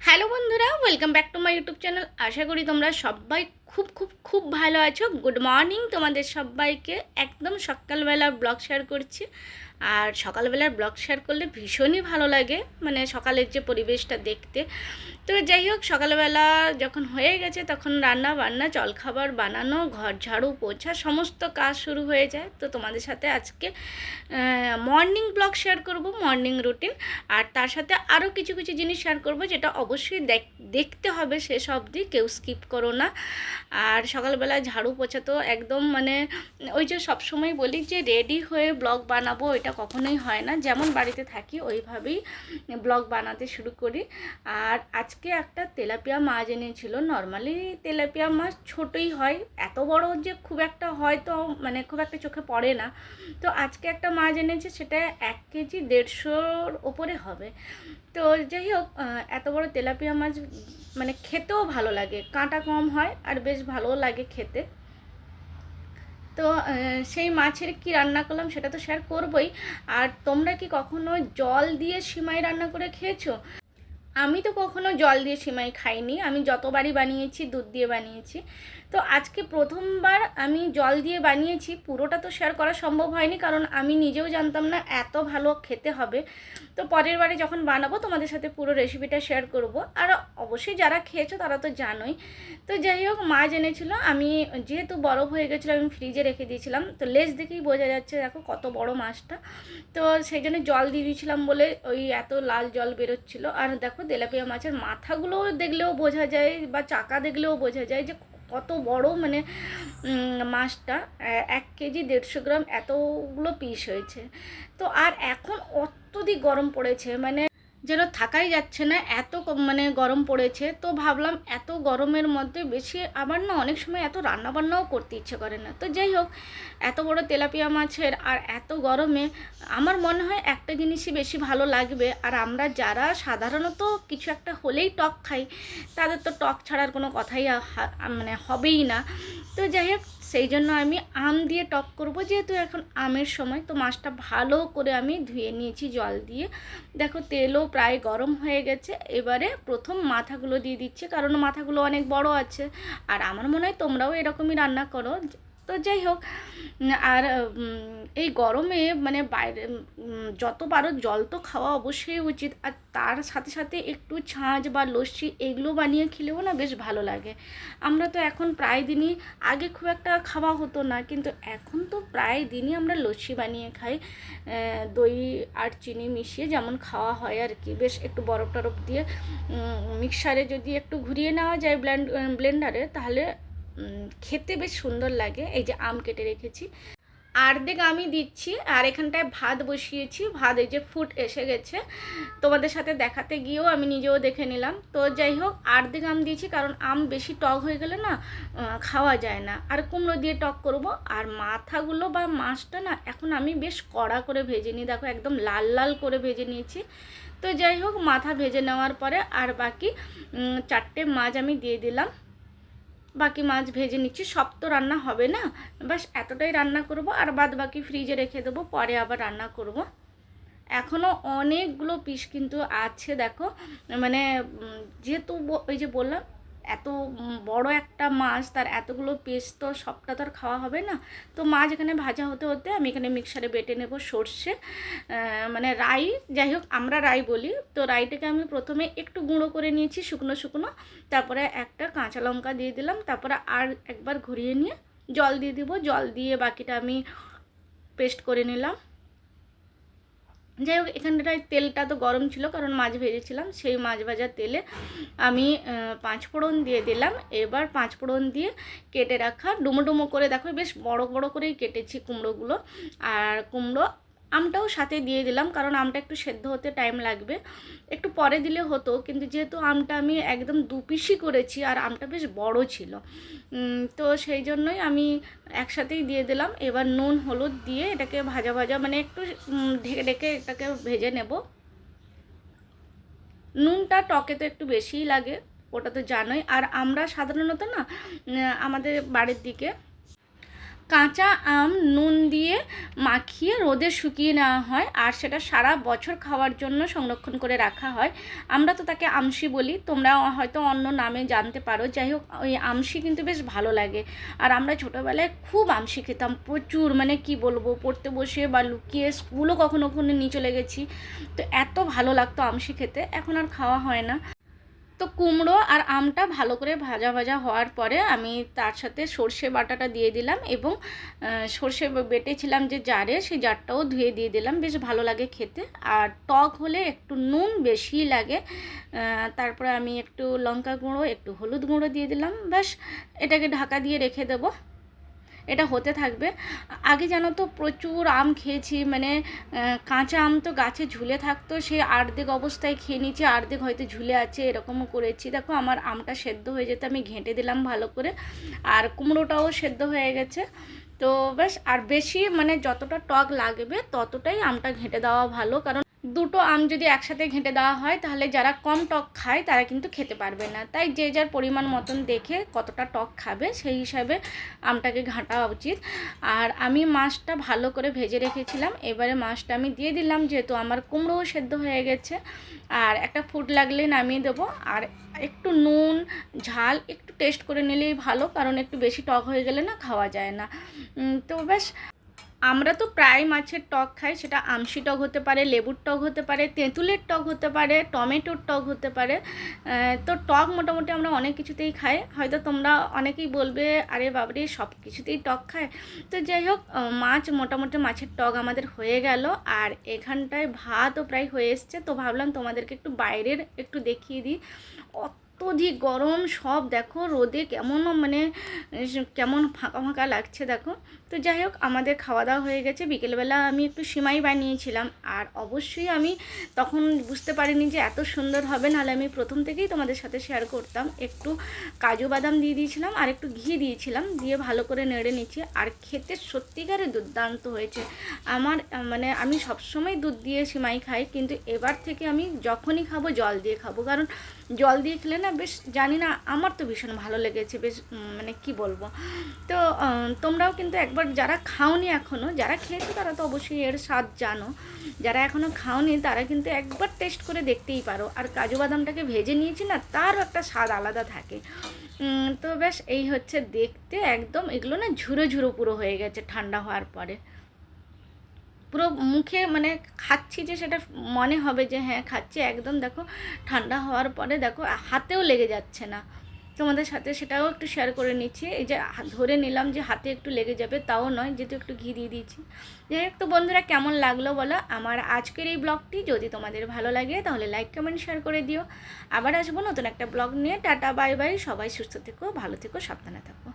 Hello বন্ধুরা welcome back to my YouTube channel. আশা করি তোমরা সবাই খুব খুব খুব ভালো আছো। গুড মর্নিং তোমাদের সবাইকে। একদম সকালবেলা ব্লগ শেয়ার করছি। আর সকালবেলার ব্লগ শেয়ার করলে ভীষণই ভালো লাগে মানে সকালের যে পরিবেশটা দেখতে। তো যাই হোক, সকালবেলা যখন হয়ে গেছে তখন রান্না বান্না জলখাবার বানানো, ঘর ঝাড়ু পোছা, সমস্ত কাজ শুরু হয়ে যায়। তো তোমাদের সাথে আজকে মর্নিং ব্লগ শেয়ার করব, মর্নিং রুটিন। আর তার সাথে আরও কিছু কিছু জিনিস শেয়ার করব, যেটা অবশ্যই দেখ- দেখতে হবে শেষ অবধি। কেউ স্কিপ করো না। আর সকালবেলা ঝাড়ু পোছা তো একদম মানে ওই যে সবসময় বলি যে রেডি হয়ে ব্লগ বানাবো এটা কখনোই হয় না। যেমন বাড়িতে থাকি ওইভাবেই ব্লগ বানাতে শুরু করি। আর আজকে একটা তেলাপিয়া মাছ এনেছিল। নর্মালি তেলাপিয়া মাছ ছোটই হয়, এত বড় যে খুব একটা হয় তো মানে খুব একটা চোখে পড়ে না। তো আজকে একটা মাছ এনেছে, সেটা এক কেজি দেড়শোর ওপরে হবে। তো যাই হোক এত বড় তেলাপিয়া মাছ মানে খেতেও ভালো লাগে। কাঁটা কম হয় আর বেশ ভালোও লাগে খেতে। তো সেই মাছের কি রান্না করলাম সেটা তো শেয়ার করবই। আর তোমরা কি কখনো জল দিয়ে সিমাই রান্না করে খেয়েছো? আমি তো কখনো জল দিয়ে সিমাই খাইনি। আমি যতবারই বানিয়েছি, দুধ দিয়ে বানিয়েছি। তো আজকে প্রথমবার আমি জল দিয়ে বানিয়েছি, পুরোটা তো শেয়ার করা সম্ভব হয়নি, কারণ আমি নিজেও জানতাম না এত ভালো খেতে হবে। তো পরের বারে যখন বানাবো, তোমাদের সাথে পুরো রেসিপিটা শেয়ার করব। আর অবশ্যই যারা খেয়েছো, তারা তো জানোই। তো যাই হোক মাছ এনেছিল আমি যেহেতু বরফ হয়ে গেছিল, আমি ফ্রিজে রেখে দিয়েছিলাম। তো লেজ দেখেই বোঝা যাচ্ছে, দেখো কত বড় মাছটা। তো সেই জন্য জল দিয়ে দিয়েছিলাম বলে ওই এত লাল জল বেরোচ্ছিলো। আর দেখো তেলাপিয়া মাছের মাথাগুলো দেখলেও বোঝা যায় বা চাকা দেখলেও বোঝা যায় যে কত বড় মানে মাছটা। এক কেজি দেড়শো গ্রাম এতগুলো পিস হয়েছে। তো আর এখন অত্যধিক গরম পড়েছে মানে যেন থাকাই যাচ্ছে না, এত মানে গরম পড়েছে। তো ভাবলাম এত গরমের মধ্যে বেশি আবার না অনেক সময় এত রান্নাবান্নাও করতে ইচ্ছে করে না। তো যাই হোক, এত বড় তেলাপিয়া মাছের আর এত গরমে আমার মনে হয় একটা জিনিসই বেশি ভালো লাগবে। আর আমরা যারা সাধারণত কিছু একটা হলেই টক খাই, তাদের তো টক ছাড়ার কোনো কথাই মানে হবেই না। তো যাই হোক সেই জন্য আমি আম দিয়ে টক করব, যেহেতু এখন আমের সময়, তো মাছটা ভালো করে আমি ধুয়ে নিয়েছি জল দিয়ে। দেখো তেলও প্রায় গরম হয়ে গেছে, এবারে প্রথম মাথাগুলো দিয়ে দিচ্ছে, কারণ মাথাগুলো অনেক বড় আছে। আর আমার মনে হয় তোমরাও এরকমই রান্না করো তো যাই হোক আর এই গরমে মানে বাইরে যত পারো জল তো খাওয়া অবশ্যই উচিত। আর তার সাথে সাথে একটু ছাঁচ বা লস্যি এগুলো বানিয়ে খেলেও না বেশ ভালো লাগে। আমরা তো এখন প্রায় দিনই, আগে খুব একটা খাওয়া হতো না, কিন্তু এখন তো প্রায় দিনই আমরা লস্যি বানিয়ে খাই। দই আর চিনি মিশিয়ে যেমন খাওয়া হয় আর কি। বেশ একটু বরফ টরফ দিয়ে মিক্সারে যদি একটু ঘুরিয়ে নেওয়া যায় ব্লেন্ড ব্লেন্ডারে, তাহলে খেতে বেশ সুন্দর লাগে। এই যে আম কেটে রেখেছি। আর্ধেক আমি দিচ্ছি আর এখানটায় ভাত বসিয়েছি। ভাত এই যে ফুট এসে গেছে। তোমাদের সাথে দেখাতে গিয়েও আমি নিজেও দেখে নিলাম। তো যাই হোক আর্ধেক আম দিয়েছি কারণ আম বেশি টক হয়ে গেলে না খাওয়া যায় না। আর কুমড়ো দিয়ে টক করব। আর মাথাগুলো বা মাছটা না এখন আমি বেশ কড়া করে ভেজে নিই। দেখো একদম লাল লাল করে ভেজে নিয়েছি। তো যাই হোক, মাথা ভেজে নেওয়ার পরে আর বাকি চারটে মাছ আমি দিয়ে দিলাম। বাকি মাছ ভেজে নিচ্ছি, সব তো রান্না হবে না। বাস এতটাই রান্না করব, আর বাদ বাকি ফ্রিজে রেখে দেবো, পরে আবার রান্না করব। এখনও অনেকগুলো পিস কিন্তু আছে, দেখো। মানে যেহেতু ওই যে বললাম এত বড় একটা মাছ, তার এতগুলো পিস তো সবটা তো আর খাওয়া হবে না। তো মাছ এখানে ভাজা হতে হতে আমি এখানে মিক্সারে বেটে নেব সর্ষে মানে রাই, যাই হোক আমরা রাই বলি। তো রাইটাকে আমি প্রথমে একটু গুঁড়ো করে নিয়েছি শুকনো শুকনো, তারপরে একটা কাঁচা লঙ্কা দিয়ে দিলাম, তারপরে আর একবার ঘুরিয়ে নিয়ে জল দিয়ে দিব। জল দিয়ে বাকিটা আমি পেস্ট করে নিলাম। যাই হোক এখানটায় তেলটা তো গরম ছিল, কারণ মাছ ভেজেছিলাম। সেই মাছ ভাজার তেলে আমি পাঁচ ফোড়ন দিয়ে দিলাম। এবার পাঁচ ফোড়ন দিয়ে কেটে রাখা ডুমো ডুমো করে, দেখো বেশ বড় বড় করেই কেটেছি কুমড়োগুলো। আর কুমড়ো আমটাও সাথে দিয়ে দিলাম, কারণ আমটা একটু সেদ্ধ হতে টাইম লাগবে। একটু পরে দিলে হতো, কিন্তু যেহেতু আমটা আমি একদম দু পিসই করেছি আর আমটা বেশ বড় ছিল তো সেই জন্যই আমি একসাথেই দিয়ে দিলাম। এবার নুন, হলুদ দিয়ে এটাকে ভাজা ভাজা মানে একটু ঢেকে ঢেকে এটাকে ভেজে নেব। নুনটা টকে তো একটু বেশিই লাগে, ওটা তো জানোই। আর আমরা সাধারণত না আমাদের বাড়ির দিকে কাঁচা আম নুন দিয়ে মাখিয়ে রোদে শুকিয়ে নেওয়া হয় আর সেটা সারা বছর খাওয়ার জন্য সংরক্ষণ করে রাখা হয়। আমরা তো তাকে আমশি বলি, তোমরা হয়তো অন্য নামে জানতে পারো। যাই হোক, ওই আমশি কিন্তু বেশ ভালো লাগে। আর আমরা ছোটোবেলায় খুব আমশি খেতাম, প্রচুর। মানে কি বলব, পড়তে বসে বা লুকিয়ে স্কুলও কখনো কখনো নিয়ে চলে গেছি। তো এত ভালো লাগতো আমশি খেতে। এখন আর খাওয়া হয় না। তো কুমড়ো আর আমটা ভালো করে ভাজা ভাজা হওয়ার পরে আমি তার সাথে সর্ষে বাটাটা দিয়ে দিলাম এবং সর্ষে বেটেছিলাম যে জারে সেই জারটাও ধুয়ে দিয়ে দিলাম, বেশ ভালো লাগে খেতে। আর টক হলে একটু নুন বেশি লাগে তারপরে আমি একটু লঙ্কা গুঁড়ো, একটু হলুদ গুঁড়ো দিয়ে দিলাম, ব্যাস, এটাকে ঢাকা দিয়ে রেখে দেবো। এটা হতে থাকবে। আগে জানো তো প্রচুর আম খেয়েছি মানে কাঁচা আম তো গাছে ঝুলে থাকতো সেই আর্ধেক অবস্থায় খেয়ে নিয়েছি, আর্ধেক হয়তো ঝুলে আছে, এরকমও করেছি। দেখো, আমার আমটা সেদ্ধ হয়ে যেতে আমি ঘেঁটে দিলাম ভালো করে, আর কুমড়োটাও সেদ্ধ হয়ে গেছে। তো বেশ আর বেশি মানে যতটা টক লাগবে, ততটাই আমটা ঘেঁটে দেওয়া ভালো, কারণ দুটো আম যদি একসাথে ঘেঁটে দেওয়া হয়, তাহলে যারা কম টক খায়, তারা কিন্তু খেতে পারবে না। তাই যে যার পরিমাণ মতন দেখে কতটা টক খাবে, সেই হিসাবে আমটাকে ঘাঁটা উচিত। আর আমি মাছটা ভালো করে ভেজে রেখেছিলাম। এবারে মাছটা আমি দিয়ে দিলাম, যেহেতু আমার কুমড়োও সেদ্ধ হয়ে গেছে। আর একটা ফুট লাগলে নামিয়ে দেবো। আর একটু নুন, ঝাল একটু টেস্ট করে নিলেই ভালো, কারণ একটু বেশি টক হয়ে গেলে না খাওয়া যায় না। তো বেশ আমরা তো প্রায় মাছের টক খাই, সেটা আমসি টক হতে পারে, লেবুর টক হতে পারে, তেঁতুলের টক হতে পারে, টমেটোর টক হতে পারে তো টক মোটামুটি আমরা অনেক কিছুতেই খাই। হয়তো তোমরা অনেকেই বলবে, আরে বাবারে, সব কিছুতেই টক খায়? তো যাই হোক মাছ মোটামুটি মাছের টক আমাদের হয়ে গেল। আর এখানটায় ভাতও প্রায় হয়ে এসছে। তো ভাবলাম তোমাদেরকে একটু বাইরের একটু দেখিয়ে দিই। অত্যধিক গরম, সব দেখো, রোদে কেমন মানে কেমন ফাঁকা ফাঁকা লাগছে দেখো। তো যাই হোক, আমাদের খাওয়া দাওয়া হয়ে গেছে। বিকেলবেলা আমি একটু সিমাই বানিয়েছিলাম। আর অবশ্যই আমি তখন বুঝতে পারিনি যে এত সুন্দর হবে, নাহলে আমি প্রথম থেকেই তোমাদের সাথে শেয়ার করতাম। একটু কাজু বাদাম দিয়ে দিয়েছিলাম, আর একটু ঘি দিয়েছিলাম। দিয়ে ভালো করে নেড়ে নিচ্ছি। আর খেতে সত্যিকারে দুর্দান্ত হয়েছে। আমার মানে আমি সবসময় দুধ দিয়ে সিমাই খাই, কিন্তু এবার থেকে আমি যখনই খাব, জল দিয়ে খাব। কারণ জল দিয়ে খেলে না? বেশ জানি না, আমার তো ভীষণ ভালো লেগেছে, বেশ মানে কি বলব? তো তোমরাও কিন্তু একবার যারা খাওনি এখনও যারা খেয়েছো তারা তো অবশ্যই এর স্বাদ জানো। যারা এখনও খাওনি তারা কিন্তু একবার টেস্ট করে দেখতেই পারো। আর কাজু বাদামটাকে ভেজে নিয়েছি না, তারও একটা স্বাদ আলাদা থাকে। তো বেশ, এই হচ্ছে দেখতে, একদম, এগুলো না ঝুরো ঝুরো পুরো হয়ে গেছে ঠান্ডা হওয়ার পরে। পুরো মুখে মানে খাচ্ছি যে সেটা মনে হবে যে হ্যাঁ খাচ্ছি। একদম দেখো, ঠান্ডা হওয়ার পরে দেখো, হাতেও লেগে যাচ্ছে না। তোমাদের সাথে সেটাও একটু শেয়ার করে নিচ্ছি। এই যে ধরে নিলাম যে হাতে একটু লেগে যাবে, তাও নয়, যেহেতু একটু ঘি দিয়ে দিয়েছি। যাই হোক, তো বন্ধুরা কেমন লাগল বলো? আমার আজকের এই ব্লগটি যদি তোমাদের ভালো লাগে, তাহলে লাইক কমেন্ট শেয়ার করে দিও। আবার আসব নতুন একটা ব্লগ নিয়ে। টাটা বাই বাই সবাই সুস্থ থেকো, ভালো থেকো, সাবধানে থাকো।